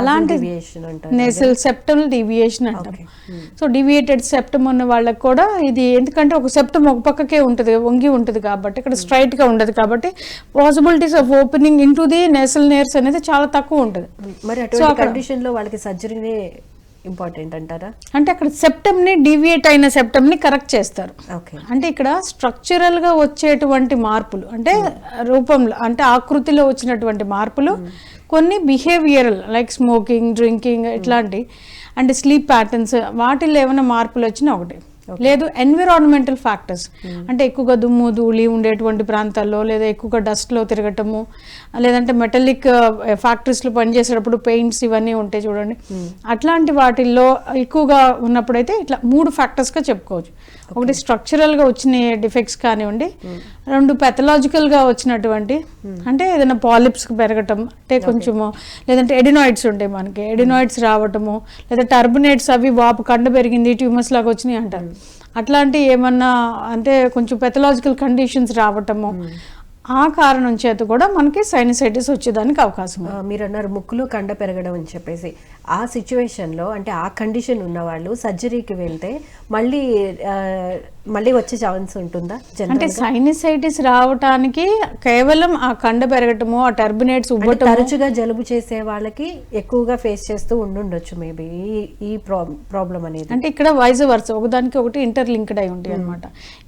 అలాంటి అంటారు. Nasal septum deviation అంటాం. సో డివియేటెడ్ సెప్టమ్ ఉన్న వాళ్ళకి కూడా ఇది ఎందుకంటే ఒక సెప్టమ్ ఒక పక్కకే ఉంటుంది వంగి ఉంటుంది కాబట్టి ఇక్కడ స్ట్రైట్గా ఉండదు కాబట్టి possibilities of opening in to the nasal nares అనేది చాలా తక్కువ ఉంటుంది. మరి అటువంటి కండిషన్లో వాళ్ళకి సర్జరీనే ఇంపార్టెంట్ అంటారా? అంటే అక్కడ సెప్టమ్ని డివియేట్ అయిన సెప్టమ్ని కరెక్ట్ చేస్తారు. ఓకే అంటే ఇక్కడ స్ట్రక్చరల్గా వచ్చేటువంటి మార్పులు అంటే రూపంలో అంటే ఆకృతిలో వచ్చినటువంటి మార్పులు కొన్ని బిహేవియరల్ లైక్ స్మోకింగ్ డ్రింకింగ్ ఇట్లాంటి అంటే స్లీప్ ప్యాటర్న్స్ వాటిల్లో ఏమైనా మార్పులు వచ్చినా ఒకటి. లేదు ఎన్విరాన్మెంటల్ ఫ్యాక్టర్స్ అంటే ఎక్కువగా దుమ్ము ధూళి ఉండేటువంటి ప్రాంతాల్లో లేదా ఎక్కువగా డస్ట్లో తిరగటము లేదంటే మెటలిక్ ఫ్యాక్టరీస్లో పనిచేసేటప్పుడు పెయింట్స్ ఇవన్నీ ఉంటాయి చూడండి. అట్లాంటి వాటిల్లో ఎక్కువగా ఉన్నప్పుడైతే ఇట్లా మూడు ఫ్యాక్టర్స్గా చెప్పుకోవచ్చు. ఒకటి స్ట్రక్చరల్గా వచ్చిన డిఫెక్ట్స్ కానివ్వండి రెండు పెథలాజికల్గా వచ్చినటువంటి అంటే ఏదైనా పాలిప్స్ పెరగటం అంటే కొంచెము లేదంటే ఎడినాయిడ్స్ ఉంటాయి మనకి. ఎడినాయిడ్స్ రావటము లేదా టర్బినేట్స్ అవి వాపు కండ పెరిగింది ట్యూమర్స్ లాగా వచ్చినాయి అంటారు. అట్లాంటి ఏమన్నా అంటే కొంచెం పెథలాజికల్ కండిషన్స్ రావటము ఆ కారణం చేత కూడా మనకి సైనసైటిస్ వచ్చేదానికి అవకాశం మీరు అన్నారు ముక్కులో కండ పెరగడం అని చెప్పేసి. ఆ situation లో అంటే ఆ కండిషన్ ఉన్న వాళ్ళు సర్జరీకి వెళ్తే మళ్ళీ మళ్ళీ వచ్చే ఛాన్స్ ఉంటుందా అంటే సైనసైటిస్ రావటానికి కేవలం ఆ కండ పెరగటము ఆ టర్బినేట్స్ తరచుగా జలుబు చేసే వాళ్ళకి ఎక్కువగా ఫేస్ చేస్తూ ఉండుండొచ్చు మేబీ ఈ ఈ ప్రాబ్లం అనేది. అంటే ఇక్కడ వైజ్ వర్స్ ఒకదానికి ఒకటి ఇంటర్లింక్డ్ అయి ఉంటాయి అనమాట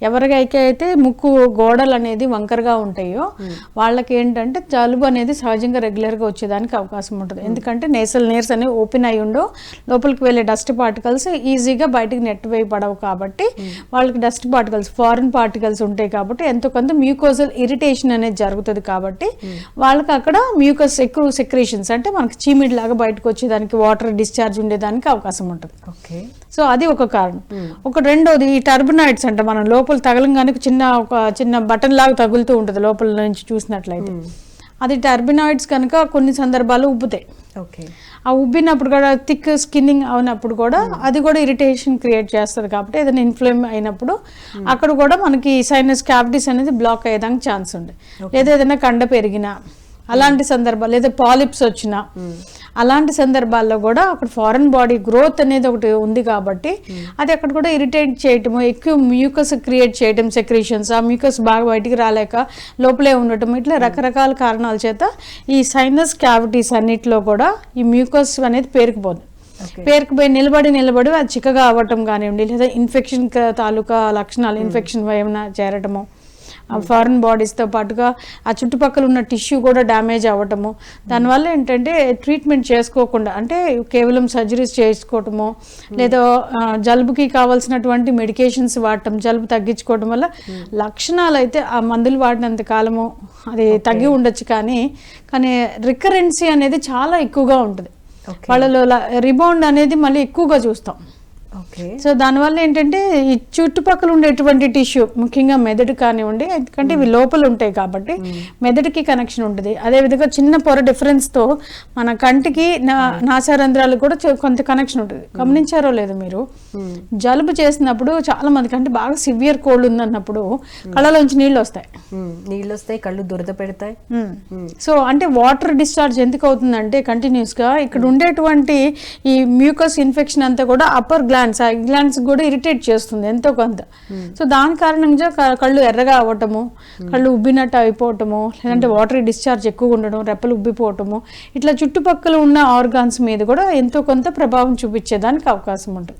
ఎవరికైతే అయితే ముక్కు గోడలు అనేది వంకరగా ఉంటాయో వాళ్ళకి ఏంటంటే జలుబు అనేది సహజంగా రెగ్యులర్గా వచ్చేదానికి అవకాశం ఉంటుంది. ఎందుకంటే నేసల్ నేర్స్ అనేవి ఓపెన్ అయి ఉండో లోపలికి వెళ్ళే డస్ట్ పార్టికల్స్ ఈజీగా బయటికి నెట్ వేయబడవు కాబట్టి వాళ్ళకి డస్ట్ పార్టికల్స్ ఫారిన్ పార్టికల్స్ ఉంటాయి కాబట్టి ఎంతో కొంత మ్యూకోజల్ ఇరిటేషన్ అనేది జరుగుతుంది కాబట్టి వాళ్ళకి అక్కడ మ్యూకస్ ఎక్కువ సెక్రేషన్స్ అంటే మనకి చీమిడి లాగా బయటకు వచ్చేదానికి వాటర్ డిశ్చార్జ్ ఉండేదానికి అవకాశం ఉంటుంది. ఓకే. సో అది ఒక కారణం. ఒక రెండోది ఈ టర్బినాయిడ్స్ అంటే మనం లోపల తగలంగానే చిన్న ఒక చిన్న బటన్ లాగా తగులుతూ ఉంటుంది లోపల నుంచి చూసినట్లయితే. అది టర్బినాయిడ్స్ కనుక కొన్ని సందర్భాలు ఉబ్బుతాయి. ఓకే ఆ ఉబ్బినప్పుడు కూడా థిక్ స్కిన్నింగ్ అవునప్పుడు కూడా అది కూడా ఇరిటేషన్ క్రియేట్ చేస్తుంది కాబట్టి ఏదైనా ఇన్ఫ్లేమ్ అయినప్పుడు అక్కడ కూడా మనకి సైనస్ క్యావిటీస్ అనేది బ్లాక్ అయ్యేదానికి ఛాన్స్ ఉంది. లేదా ఏదైనా కండ పెరిగినా అలాంటి సందర్భాలు లేదా పాలిప్స్ వచ్చినా అలాంటి సందర్భాల్లో కూడా అక్కడ ఫారెన్ బాడీ గ్రోత్ అనేది ఒకటి ఉంది కాబట్టి అది అక్కడ కూడా ఇరిటేట్ చేయటము ఎక్కువ మ్యూకస్ క్రియేట్ చేయటం సెక్రీషన్స్ ఆ మ్యూకస్ బాగా బయటికి రాలేక లోపలే ఉండటం ఇట్లా రకరకాల కారణాల చేత ఈ సైనస్ క్యావిటీస్ అన్నిటిలో కూడా ఈ మ్యూకస్ అనేది పేరుకుపోతుంది. పేరుకుపోయి నిలబడి నిలబడి అది చిక్కగా అవ్వటం కానివ్వండి లేదా ఇన్ఫెక్షన్ తాలూకా లక్షణాలు ఇన్ఫెక్షన్ ఏమైనా చేరటము ఫారిన్ బాడీస్తో పాటుగా ఆ చుట్టుపక్కల ఉన్న టిష్యూ కూడా డ్యామేజ్ అవ్వటము. దానివల్ల ఏంటంటే ట్రీట్మెంట్ చేసుకోకుండా అంటే కేవలం సర్జరీస్ చేసుకోవటము లేదా జలుబుకి కావాల్సినటువంటి మెడికేషన్స్ వాడటం జలుబు తగ్గించుకోవడం వల్ల లక్షణాలు అయితే ఆ మందులు వాడినంత కాలము అది తగ్గి ఉండొచ్చు కానీ కానీ రికరెన్సీ అనేది చాలా ఎక్కువగా ఉంటుంది. వాళ్ళలో రిబౌండ్ అనేది మళ్ళీ ఎక్కువగా చూస్తాం. సో దానివల్ల ఏంటంటే ఈ చుట్టుపక్కల ఉండేటువంటి టిష్యూ ముఖ్యంగా మెదడు కానివ్వండి ఎందుకంటే ఇవి లోపల ఉంటాయి కాబట్టి మెదడుకి కనెక్షన్ ఉంటుంది. అదేవిధంగా చిన్న పొర డిఫరెన్స్తో మన కంటికి నా నాసారంధ్రాలకు కూడా కొంత కనెక్షన్ ఉంటుంది. గమనించారో లేదో మీరు? జలుబు చేసినప్పుడు చాలా మందికి అంటే బాగా సివియర్ కోల్డ్ ఉందన్నప్పుడు కళ్ళలోంచి నీళ్ళు వస్తాయి. నీళ్ళు వస్తాయి కళ్ళు దురద పెడతాయి. సో అంటే వాటర్ డిశ్చార్జ్ ఎందుకు అవుతుందంటే కంటిన్యూస్గా ఇక్కడ ఉండేటువంటి ఈ మ్యూకస్ ఇన్ఫెక్షన్ అంతా కూడా అప్పర్ గ్లాండ్స్ ఆ గ్లాండ్స్ కూడా ఇరిటేట్ చేస్తుంది ఎంతో కొంత. సో దాని కారణంగా క- కళ్ళు ఎర్రగా అవ్వటము కళ్ళు ఉబ్బినట్టు అయిపోవటము లేదంటే వాటర్ డిశ్చార్జ్ ఎక్కువగా ఉండడం రెప్పలు ఉబ్బిపోవటము ఇట్లా చుట్టుపక్కల ఉన్న ఆర్గాన్స్ మీద కూడా ఎంతో కొంత ప్రభావం చూపించేదానికి అవకాశం ఉంటుంది.